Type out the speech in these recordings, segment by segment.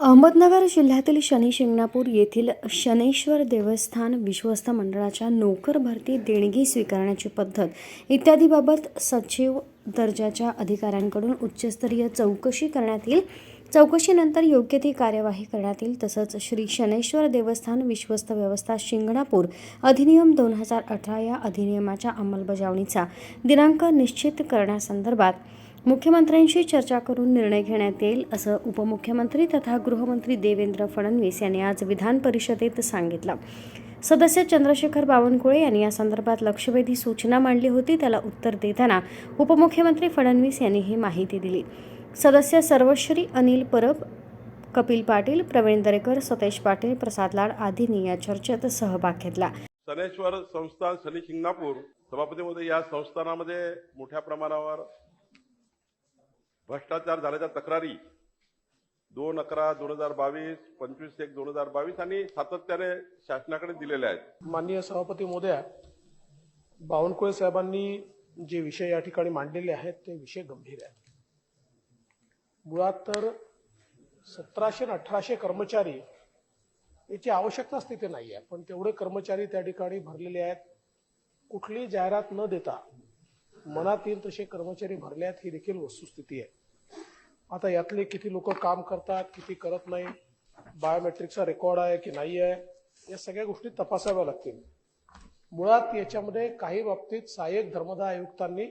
अहमदनगर जिल्ह्यातील शनी शिंगणापूर येथील शनेश्वर देवस्थान विश्वस्त मंडळाच्या नोकर भरती देणगी स्वीकारण्याची पद्धत इत्यादीबाबत सचिव दर्जाच्या अधिकाऱ्यांकडून उच्चस्तरीय चौकशी करण्यात येईल. चौकशीनंतर योग्य ती कार्यवाही करण्यात येईल. तसंच श्री शनेश्वर देवस्थान विश्वस्त व्यवस्था शिंगणापूर अधिनियम दोन हजार अठरा या अधिनियमाच्या अंमलबजावणीचा दिनांक निश्चित करण्यासंदर्भात मुख्यमंत्र्यांशी चर्चा करून निर्णय घेण्यात येईल असं उपमुख्यमंत्री तथा गृहमंत्री देवेंद्र फडणवीस यांनी आज विधान परिषदेत सांगितलं. सदस्य चंद्रशेखर बावनकुळे यांनी या संदर्भात लक्षवेधी सूचना मांडली होती त्याला उत्तर देताना उपमुख्यमंत्री फडणवीस यांनी ही माहिती दिली. सदस्य सर्वश्री अनिल परब कपिल पाटील प्रवीण दरेकर सतेज पाटील प्रसाद लाड आदींनी या चर्चेत सहभाग घेतला. सनेश्वर संस्थान शनी शिंगणापूर या संस्थानामध्ये मोठ्या प्रमाणावर भ्रष्टाचार झाल्याच्या तक्रारी. दोन अकरा दोन हजार बावीस पंचवीस एक दोन हजार बावीस आणि सातत्याने शासनाकडे दिलेल्या आहेत. माननीय सभापती मोद्या बावनकुळे साहेबांनी जे विषय या ठिकाणी मांडलेले आहेत ते विषय गंभीर आहेत. मुळात तर सतराशे अठराशे कर्मचारी याची आवश्यकताच तिथे नाही आहे पण तेवढे कर्मचारी त्या ठिकाणी भरलेले आहेत. कुठली जाहिरात न देता मनात येईल तसे कर्मचारी भरले आहेत ही देखील वस्तुस्थिती आहे. आता यातले किती लोक काम करतात किती करत नाही बायोमेट्रिकचा रेकॉर्ड आहे की नाही आहे या सगळ्या गोष्टी तपासाव्या लागतील. मुळात याच्यामध्ये काही बाबतीत सहाय्यक धर्मदाय आयुक्तांनी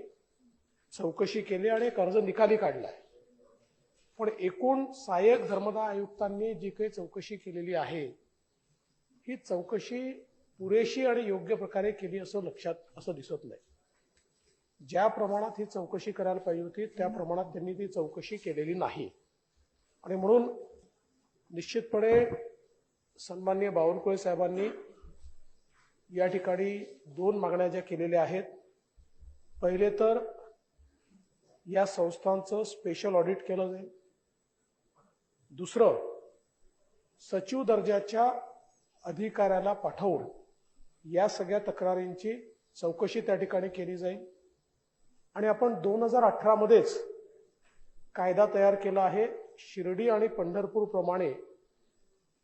चौकशी केली आणि एक अर्ज निकाली काढलाय पण एकूण सहाय्यक धर्मदाय आयुक्तांनी जी काही चौकशी केलेली आहे ही चौकशी पुरेशी आणि योग्य प्रकारे केली असं लक्षात असं दिसत नाही. ज्या प्रमाणात ही चौकशी करायला पाहिजे होती त्या प्रमाणात त्यांनी ती चौकशी केलेली नाही. आणि म्हणून निश्चितपणे सन्माननीय बावनकुळे साहेबांनी या ठिकाणी दोन मागण्या ज्या केलेल्या आहेत पहिले तर या संस्थांचं स्पेशल ऑडिट केलं जाईल. दुसरं सचिव दर्जाच्या अधिकाऱ्याला पाठवून या सगळ्या तक्रारींची चौकशी त्या ठिकाणी केली जाईल. आणि आपण दोन हजार अठरामध्येच कायदा तयार केला आहे. शिर्डी आणि पंढरपूर प्रमाणे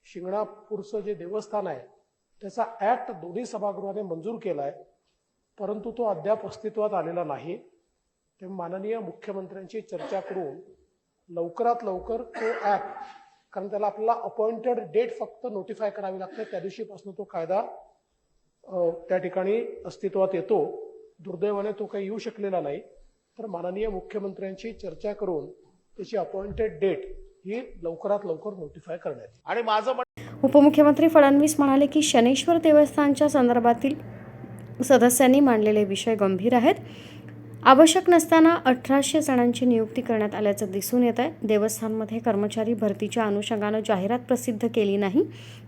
शिंगणापूरचं जे देवस्थान आहे त्याचा ऍक्ट दोन्ही सभागृहाने मंजूर केला आहे परंतु तो अद्याप अस्तित्वात आलेला नाही. ते माननीय मुख्यमंत्र्यांशी चर्चा करून लवकरात लवकर तो ऍक्ट कारण त्याला आपल्याला अपॉइंटेड डेट फक्त नोटिफाय करावी लागते. त्या दिवशीपासून तो कायदा त्या ठिकाणी अस्तित्वात येतो. दुर्दैवाने तो काही येऊ शकलेला नाही. तर माननीय मुख्यमंत्र्यांची चर्चा करून त्याची अपॉइंटेड डेट ही लवकरात लवकर नोटिफाय करण्यात आणि माझं उपमुख्यमंत्री फडणवीस म्हणाले की शनेश्वर देवस्थानच्या संदर्भातील सदस्यांनी मांडलेले विषय गंभीर आहेत. आवश्यक नसताना अठराशे जणांची नियुक्ती करण्यात आल्याचं दिसून येत आहे देवस्थानमध्ये कर्मचारी भरतीच्या अनुषंगानं जाहिरात प्रसिद्ध केली नाही.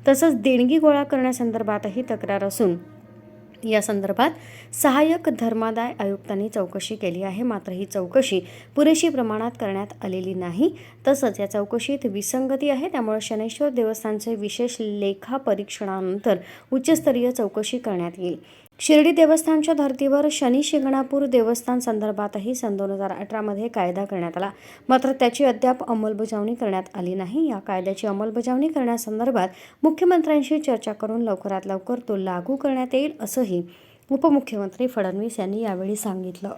तसंच देणगी गोळा करण्यासंदर्भातही तक्रार असून या संदर्भात सहाय्यक धर्मादाय आयुक्तांनी चौकशी केली आहे. मात्र ही चौकशी पुरेशी प्रमाणात करण्यात आलेली नाही. तसंच या चौकशीत विसंगती आहे. त्यामुळे शनेश्वर देवस्थानचे विशेष लेखा परीक्षणानंतर उच्चस्तरीय चौकशी करण्यात येईल. शिर्डी देवस्थानच्या धर्तीवर शनी शिंगणापूर देवस्थान संदर्भातही सन दोन हजार अठरामध्ये कायदा करण्यात आला. मात्र त्याची अद्याप अंमलबजावणी करण्यात आली नाही. या कायद्याची अंमलबजावणी करण्यासंदर्भात मुख्यमंत्र्यांशी चर्चा करून लवकरात लवकर तो लागू करण्यात येईल असंही उपमुख्यमंत्री फडणवीस यांनी यावेळी सांगितलं.